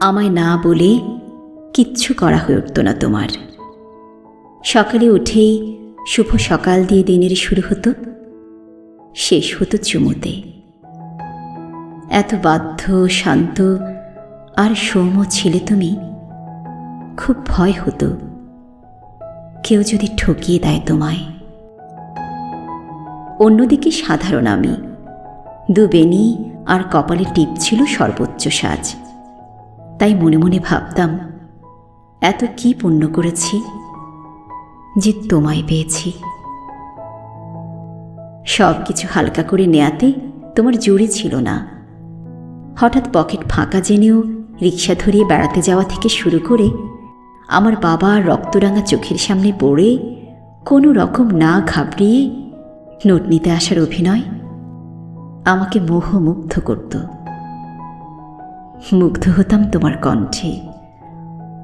আমায় না বলে কিচ্ছু করা হয়ে উঠত না তোমার। সকালে উঠেই শুভ সকাল দিয়ে দিনের শুরু হতো, শেষ হতো চুমুতে। এত বাধ্য, শান্ত আর সৌম্য ছিলে তুমি, খুব ভয় হতো। কেউ যদি ঠকিয়ে দেয় তোমায়। অন্যদিকে সাধারণ আমি দুবেনি আর কপালে টিপ ছিল সর্বোচ্চ সাজ। তাই মনে মনে ভাবতাম, এত কি পুণ্য করেছি যে তোমায় পেয়েছি। সব কিছু হালকা করে নেয়াতে তোমার জোরে ছিল না। হঠাৎ পকেট ফাঁকা জেনেও রিক্সা ধরিয়ে বেড়াতে যাওয়া থেকে শুরু করে আমার বাবা রক্তরাঙা চোখের সামনে পড়ে কোনো রকম না ঘাবড়িয়ে নোট নিতে আসার অভিনয় আমাকে মোহমুগ্ধ করত। মুগ্ধ হতাম তোমার কণ্ঠে।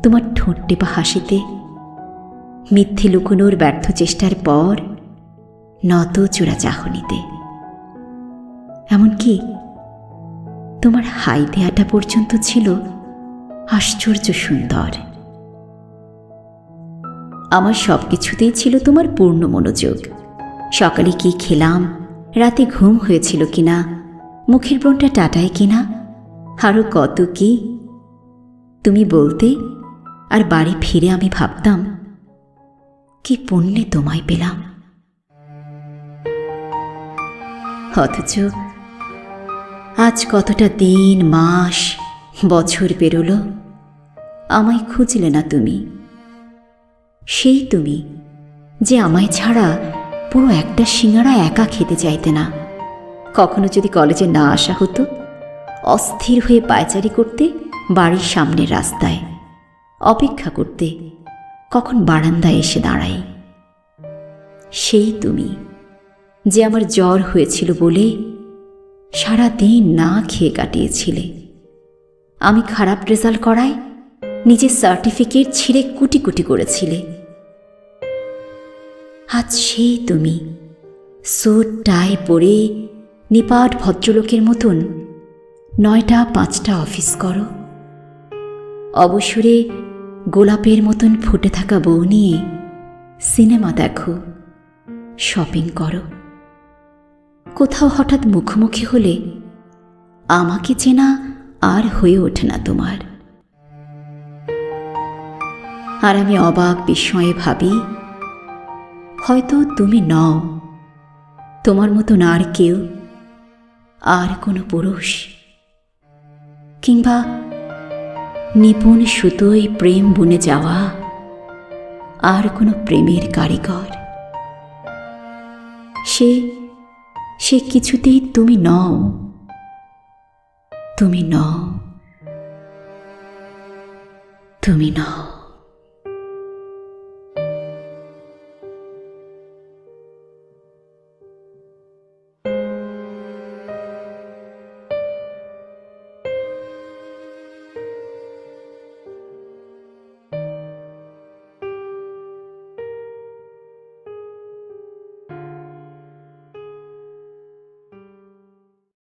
তোমার ঠোঁট টেপা হাসিতে মিথ্যে লুকোনোর ব্যর্থ চেষ্টার পর নত চূড়া চাহনিতে। এমনকি তোমার হাই দেয়াটা পর্যন্ত ছিল আশ্চর্য সুন্দর। আমার সব কিছুতেই ছিল তোমার পূর্ণ মনোযোগ। সকালে কি খেলাম? রাতে ঘুম হয়েছিল কিনা? মুখের ব্রণটা টাটায় কিনা? আরও কত কি? তুমি বলতে, আর বাড়ি ফিরে আমি ভাবতাম, কি পুণ্যে তোমায় পেলাম। অথচ আজ কতটা দিন, মাস, বছর পেরোলো, আমায় খুঁজলে না তুমি। সেই তুমি, যে আমায় ছাড়া পুরো একটা সিঙ্গারা একা খেতে চাইতে না। কখনো যদি কলেজে না আসা হতো অস্থির হয়ে পায়চারি করতে বাড়ির সামনের রাস্তায়। অপেক্ষা করতে কখন বারান্দায় এসে দাঁড়াই। সেই তুমি যে আমার জ্বর হয়েছিল বলে সারা দিন না খেয়ে কাটিয়েছিলে। আমি খারাপ রেজাল্ট করায় নিজের সার্টিফিকেট ছিঁড়ে কুটি কুটি করেছিলে। আজ সেই তুমি সোট টাই পরে নিপাট ভদ্রলোকের মতন নয়টা, পাঁচটা অফিস করো। অবসরে গোলাপের মতন ফুটে থাকা বউ নিয়ে সিনেমা দেখো শপিং করো। কোথাও হঠাৎ মুখোমুখি হলে আমাকে চেনা আর হয়ে ওঠে না তোমার। আর আমি অবাক বিস্ময়ে ভাবি, হয়তো তুমি নও, তোমার মতন আর কেউ, আর কোনো পুরুষ। কিংবা নিপুণ সুতোয় প্রেম বুনে যাওয়া আর কোনো প্রেমের কারিগর। সে সে কিছুতেই তুমি নও তুমি নও তুমি নও।